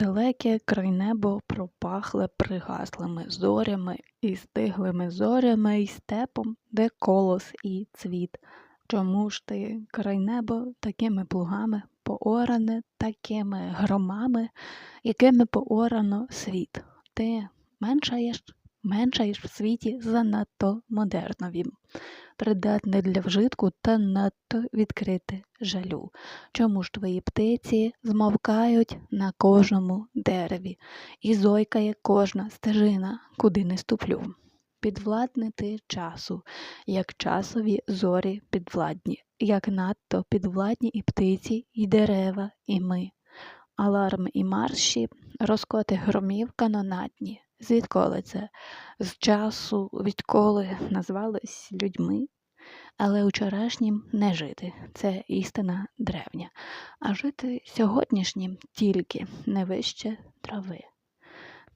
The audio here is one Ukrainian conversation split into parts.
Далеке край небо пропахле пригаслими зорями і стиглими зорями й степом, де колос і цвіт. Чому ж ти край небо такими плугами пооране, такими громами, якими поорано світ? Ти меншаєш, меншаєш в світі занадто модерновім, придатне для вжитку та надто відкрите жалю. Чому ж твої птиці змовкають на кожному дереві, і зойкає кожна стежина, куди не ступлю? Підвладний ти часу, як часові зорі підвладні, як надто підвладні і птиці, і дерева, і ми. Аларми і марші, розкоти громів канонадні. Звідколи це? З часу, відколи назвались людьми? Але учорашнім не жити це істина древня, а жити сьогоднішнім тільки не вище трави.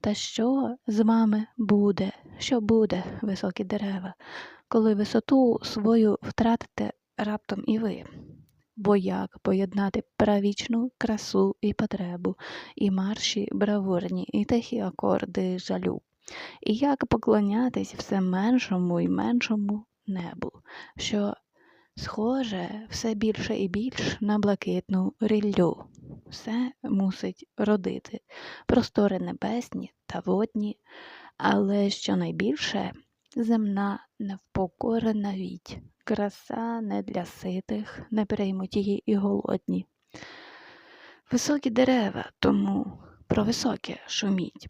Та що з вами буде, що буде, високі дерева, коли висоту свою втратите раптом і ви? Бо як поєднати правічну красу і потребу, і марші бравурні, і тихі акорди жалю? І як поклонятись все меншому і меншому небу, що схоже все більше і більш на блакитну ріллю. Все мусить родити, простори небесні та водні, але що найбільше земна невпокорена віть, краса не для ситих, не приймуть її і голодні. Високі дерева, тому про високе шуміть.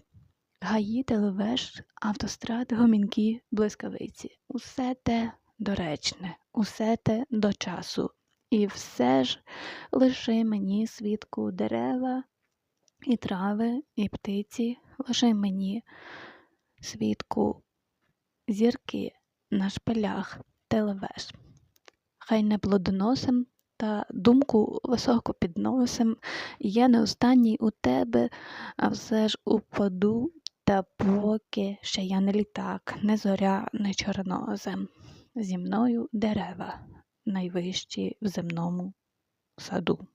Гаї, телевеж, автострад, гомінки, блискавиці. Усе те доречне, усе те до часу. І все ж лиши мені свідку дерева, і трави, і птиці, лиши мені свідку зірки на шпилях телевеж. Хай не плодоносим та думку високо підносим. Я не останній у тебе, а все ж упаду, та поки ще я не літак, не зоря, не чорнозем. Зі мною дерева найвищі в земному саду.